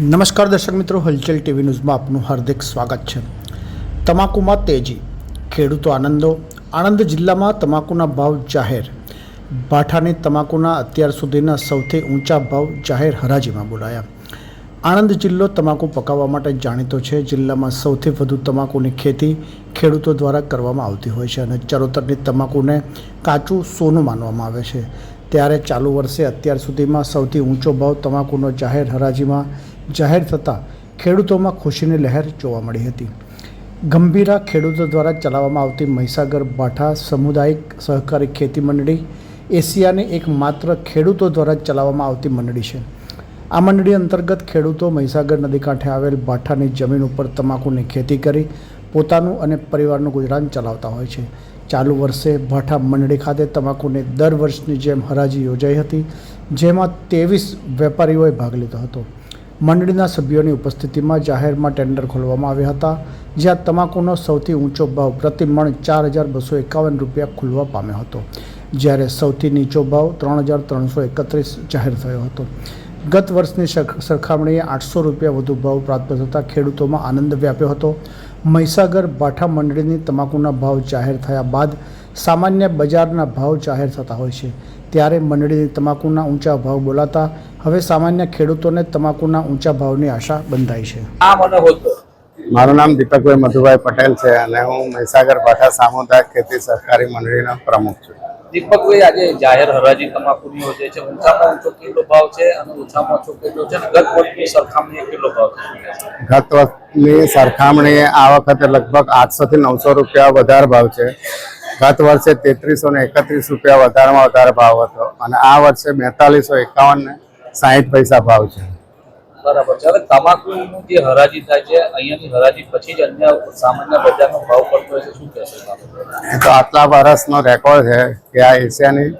નમસ્કાર દર્શક મિત્રો, હલચલ ટીવી ન્યૂઝમાં આપનું હાર્દિક સ્વાગત છે. તમાકુમાં તેજી, ખેડૂતો આનંદો, આણંદ જિલ્લામાં તમાકુના ભાવ જાહેર. ભાઠાની તમાકુના અત્યાર સુધીના સૌથી ઊંચા ભાવ જાહેર હરાજીમાં બોલાયા. આણંદ જિલ્લો તમાકુ પકાવવા માટે જાણીતો છે, જિલ્લામાં સૌથી વધુ તમાકુની ખેતી ખેડૂતો દ્વારા કરવામાં આવતી હોય છે અને ચરોતરની તમાકુને કાચું સોનું માનવામાં આવે છે. ત્યારે ચાલુ વર્ષે અત્યાર સુધીમાં સૌથી ઊંચો ભાવ તમાકુનો જાહેર હરાજીમાં જાહેર થતાં ખેડૂતોમાં ખુશીની લહેર જોવા મળી હતી. ગંભીરા ખેડૂતો દ્વારા ચલાવવામાં આવતી મહીસાગર બાઠા સામુદાયિક સહકારી ખેતી મંડળી એશિયાની એક માત્ર ખેડૂતો દ્વારા ચલાવવામાં આવતી મંડળી છે. આ મંડળી અંતર્ગત ખેડૂતો મહીસાગર નદી કાંઠે આવેલ બાઠાની જમીન ઉપર તમાકુની ખેતી કરી પોતાનું અને પરિવારનું ગુજરાન ચલાવતા હોય છે. ચાલુ વર્ષે ભાઠા મંડળી ખાતે તમાકુને દર વર્ષની જેમ હરાજી યોજાઈ હતી, જેમાં ત્રેવીસ વેપારીઓએ ભાગ લીધો હતો. મંડળીના સભ્યોની ઉપસ્થિતિમાં જાહેરમાં ટેન્ડર ખોલવામાં આવ્યા હતા, જ્યાં તમાકુનો સૌથી ઊંચો ભાવ પ્રતિ મણ ચાર હજાર બસો એકાવન રૂપિયા ખુલવા પામ્યો હતો, જ્યારે સૌથી નીચો ભાવ ત્રણ હજાર ત્રણસો એકત્રીસ જાહેર થયો હતો. ગત વર્ષની સરખ- સરખામણીએ આઠસો રૂપિયા વધુ ભાવ પ્રાપ્ત થતાં ખેડૂતોમાં આનંદ વ્યાપ્યો હતો. મહીસાગર બાઠા મંડળીની તમાકુના ભાવ જાહેર થયા બાદ સામાન્ય બજારના ભાવ જાહેર થતા હોય છે. ત્યારે મંડળીની તમાકુના ઊંચા ભાવ બોલાતા હવે સામાન્ય ખેડૂતોને તમાકુના ઊંચા ભાવની આશા બંધાઈ છે. મારું નામ દીપકભાઈ મધુભાઈ પટેલ છે અને હું મહીસાગર ભાઠા સામુદાયિક ખેતી સહકારી મંડળીના પ્રમુખ છું. દીપકભાઈ આજે જાહેર હરાજી તમાકુની યોજે છે. ઊંચામાં ઊંચો કેટલો ભાવ છે અને ઓછામાં ઓછો કેટલો છે? અને ગત વર્ષની સરખામણીએ કેટલો ભાવ છે? ગત વર્ષની સરખામણીએ આ વખતે લગભગ આઠસો થી નવસો રૂપિયા વધારે ભાવ છે. ગત વર્ષે તેત્રીસો ને એકત્રીસ રૂપિયા વધારામાં વધારે ભાવ હતો. અને આ વર્ષે બેતાલીસો એકાવન ને સાહીઠ પૈસા ભાવ છે. બરાબર છે. હવે તમાકુનું જે હરાજી થાય છે અહીંયાની હરાજી પછી જ અન્ય સામાન્ય બજારનો ભાવ પડતો હોય છે શું કહેશો એ તો આટલા વર્ષનો રેકોર્ડ છે કે આ એશિયાની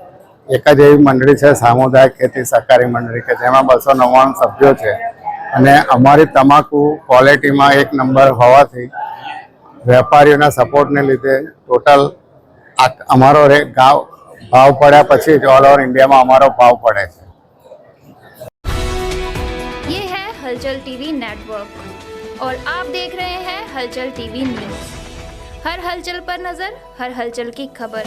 એક જ એવી મંડળી છે સામુદાયિક ખેતી સહકારી મંડળી કે જેમાં બસો નવ્વાણું સભ્યો છે. અને અમારી તમાકુ ક્વોલિટીમાં એક નંબર હોવાથી વેપારીઓના સપોર્ટને લીધે ટોટલ અમારો રે ગાવ ભાવ પડ્યા પછી જ ઓલ ઓવર ઇન્ડિયામાં અમારો ભાવ પડે છે ये है हलचल टीवी नेटवर्क और आप देख रहे हैं हलचल टीवी न्यूज हर हलचल पर नजर हर हलचल की खबर